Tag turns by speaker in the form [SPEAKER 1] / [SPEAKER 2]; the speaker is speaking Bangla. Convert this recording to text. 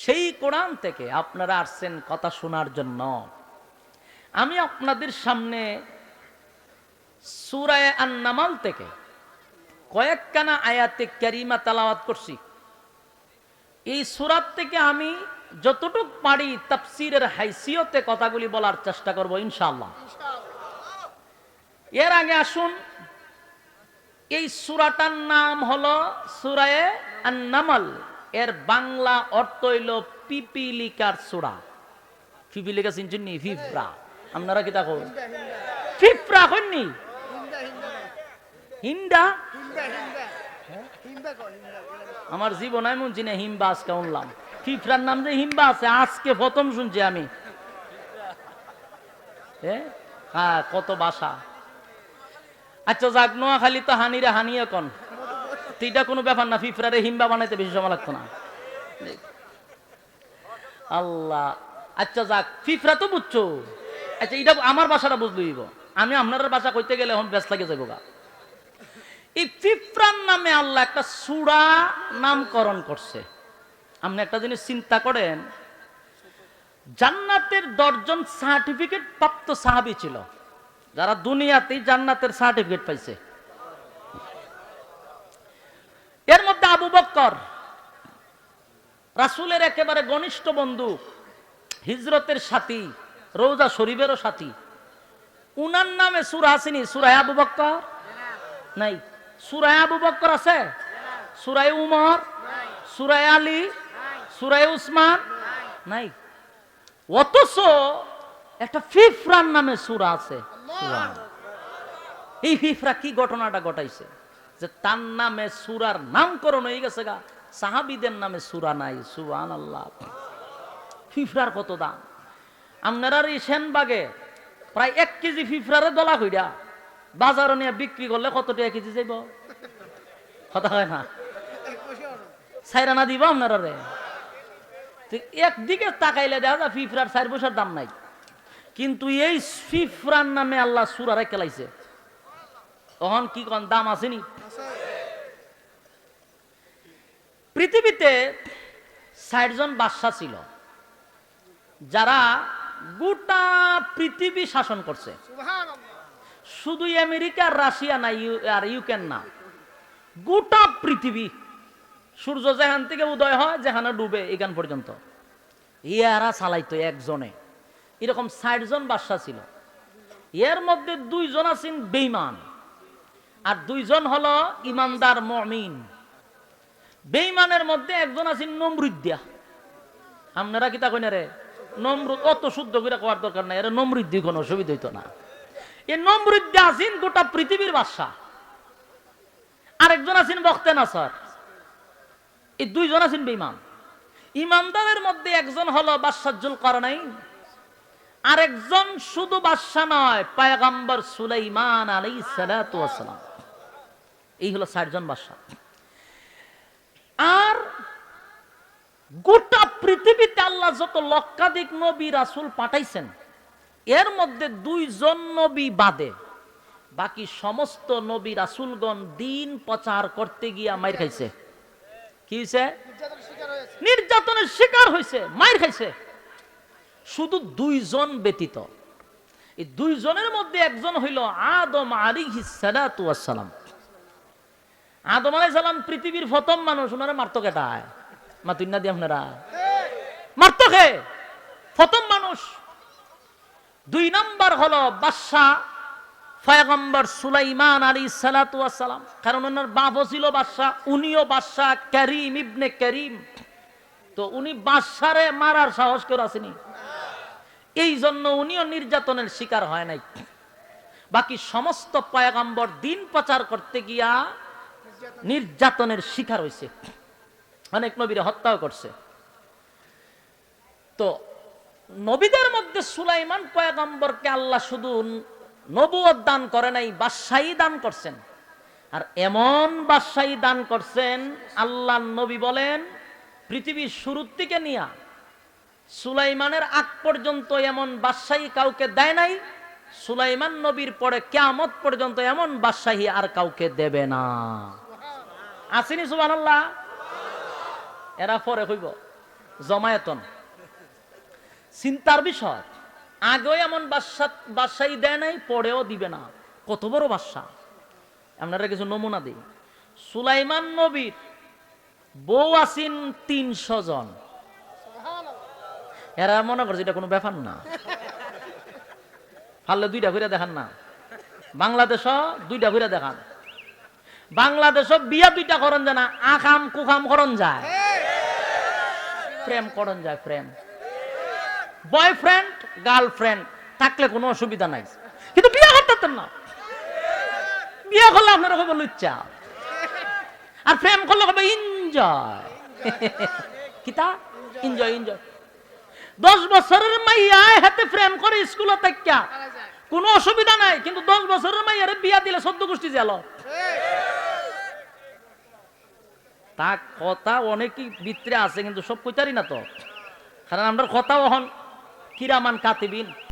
[SPEAKER 1] সেই কোরআন থেকে আপনারা আসছেন কথা শোনার জন্য। আমি আপনাদের সামনে সুরায় আন্নামাল থেকে কয়েকখানা আয়াতে ক্যারিমা তালাওয়াত করছি। এই সুরাত থেকে আমি যতটুক পারি তাফসিরের হাইসিয়তে কথাগুলি বলার চেষ্টা করব ইনশাআল্লাহ। এর আগে আসুন, এই সুরাটার নাম হলো সুরায়ে আন্নামাল। এর বাংলা অর্থ হইল পিপিলিকার সুরা। পিপিলিকা চিনছেন নি? ফিফরা। আপনারা কি দেখো ফিফরা হননি হিন্দা? আমার জীবন আমি শুনছি না হিম্বা আজকে উনলাম ফিফরার নাম যে হিম্বা আছে, আজকে প্রথম শুনছি আমি? হ্যাঁ কত বাসা আচ্ছা যাক নোয়াখালী তো হানিরে হানি এখন তো এটা কোনো ব্যাপার না, ফিফরারে হিম্বা বানাইতে বেশি সময় লাগতো না। আল্লাহ আচ্ছা যাক, ফিফরা তো বুঝছ। আচ্ছা এটা আমার বাসাটা বুঝলইব আমি আপনার বাসা কইতে গেলে এখন ব্যস্ত লাগে যাব গা। এই ফিফরার নামে আল্লাহ একটা সুরা নামকরণ করছে। আপনি একটা জিনিস চিন্তা করেন, জান্নাতের দশজন সার্টিফিকেট প্রাপ্ত সাহাবি ছিল। যারা দুনিয়াতেই জান্নাতের সার্টিফিকেট পাইছে এর মধ্যে আবু বক্কর, রাসুলের একেবারে ঘনিষ্ঠ বন্ধু, হিজরতের সাথী, রৌজা শরীফেরও সাথী। উনার নামে সুরা আসেনি, সুরায় আবু বক্কর? নাই। সুরায় আবু বক্কর আছে? সুরায় উমর? সুরায় আলী? সুরায় উসমান? নাই। অথচ একটা ফিফরার নামে সুরা আছে। এই ফিফরা কি ঘটনাটা ঘটাইছে? যে তার নামে সুরার নামকরণ হয়ে গেছে গা। সাহাবিদের নামে সুরা নাই সুবান আল্লাহ ফিফরার কত দাম? আপনারা এই সেনবাগে প্রায় এক কেজি ফিফরারে দলা কইরা বাজারে নিয়ে বিক্রি করলে কত টাকা কেজি যাইব? কথা হয় না? সাইরানা দিব আপনারা রে? একদিকে তাকাইলে দেখা যায় ফিফরার চার পয়সার দাম নাই। কিন্তু এই ফিফরার নামে আল্লাহ সুরারে কেলাইছে। তখন কি কোন দাম আসেনি। পৃথিবীতে ষাট জন বাদশা ছিল যারা গোটা পৃথিবী শাসন করছে। শুধু আমেরিকা রাশিয়া না ইউ- আর ইউক্রেন না গোটা পৃথিবী সূর্য যেখান থেকে উদয় হয় যেখানে ডুবে এখান পর্যন্ত। ইয়ারা চালাইতো একজনে। এরকম ষাট জন বাদশা ছিল। এর মধ্যে দুইজন আছেন বেইমান আর দুইজন হলো ইমানদার মমিন। বেইমানের মধ্যে একজন আছেন নমরুদ্দিয়া। আপনারা কি তা কইনা রে? নমরুদ অত শুদ্ধ করে কোয়ার দরকার নাই, এর নমরুদ্দি কোনো অসুবিধা হইতো না। এই নমরুদ্দি আছেন গোটা পৃথিবীর বাদশা আরেকজন আছেন বখতে নাসার। এই দুইজন আছেন বেইমান ইমানদারের মধ্যে একজন হলো বাদশাহুল করনাইন আরেকজন শুধু বাদশা নয়, পায়গাম্বর সুলাইমান আলাই সালাম। এই হলো ষাটজন বাদশা আর গোটা পৃথিবীতে আল্লাহ যত লক্ষাধিক নবী, রাসুল পাঠাইছেন, এর মধ্যে দুইজন নবী বাদে। বাকি সমস্ত নবী, রাসুলগণ দিন প্রচার করতে গিয়া মাইর খাইছে। কি হয়েছে নির্যাতনের শিকার হয়েছে মাইর খাইছে। শুধু দুইজন ব্যতীত। এই দুইজনের মধ্যে একজন হইল আদম আলী সালাম। আদম আলাই সালাম পৃথিবীর প্রথম মানুষ ওনারা মারতো কেটায় মাতুন না দিয়ে আপনারা মারতো খে প্রথম মানুষ। দুই নম্বর হলো বাদশাহ ফয়গম্বর সুলাইমান আলী সালাম। কারণ ওনার ছিল বাদশাহ, উনিও বাদশাহ করিম ইবনে করিম। তো উনি বাদশারে মারার সাহস করে আসেনি এই জন্য উনিও নির্যাতনের শিকার হয় নাই। বাকি সমস্ত পয়গাম্বর দিন প্রচার করতে গিয়া নির্যাতনের শিকার হয়েছে অনেক নবীরা হত্যাও করছে। তো নবীদের মধ্যে সুলাইমান পয়গাম্বরকে আল্লাহ শুধু নবুয়ত দান করে নাই, বাদশাহী দান করছেন। আর এমন বাদশাহী দান করছেন, আল্লাহ নবী বলেন, পৃথিবীর শুরুর থেকে নিয়া, সুলাইমানের আগ পর্যন্ত এমন বাদশাহী কাউকে দেয় নাই, সুলাইমান নবীর পরে কেয়ামত পর্যন্ত এমন বাদশাহী আর কাউকে দেবে না। আসেনি সুবান আল্লাহ এরা পরে কইব জমায়েতন। চিন্তার বিষয় আগেও এমন বাদশা বাদশাহী দেয় নাই পরেও দিবে না। কত বড় বাদশা আপনারা কিছু নমুনা দিই। সুলাইমান নবীর বউ আসিন তিনশো জন। এরা মনে করছে এটা কোনো ব্যাপার না। পারলে দুইটা ঘুরে দেখান না। বাংলাদেশ দুইটা ঘুরে দেখান। বাংলাদেশ বিয়া দুইটা করন যায় না আখাম কুখাম করন যায়। প্রেম করন যায়, প্রেম। বয়ফ্রেন্ড, গার্লফ্রেন্ড, থাকলে কোনো অসুবিধা নাই। কিন্তু বিয়ে করতে না। বিয়ে করলে আপনারা হবে লুচ্চা। আর প্রেম করলে হবে এনজয়। কিতা এনজয় এনজয়। দশ বছরের মাইয়া হাতে প্রেম করে স্কুলে তাক্যা কোনো অসুবিধা নাই, কিন্তু দশ বছরের মাইয়ারে বিয়া দিলে সদ্য গোষ্ঠী জেল তা কথা অনেকই ভিতরে আছে, কিন্তু সব কইতারি না তো। কারণ আমরা কথা হন কিরামান কাতিবিন।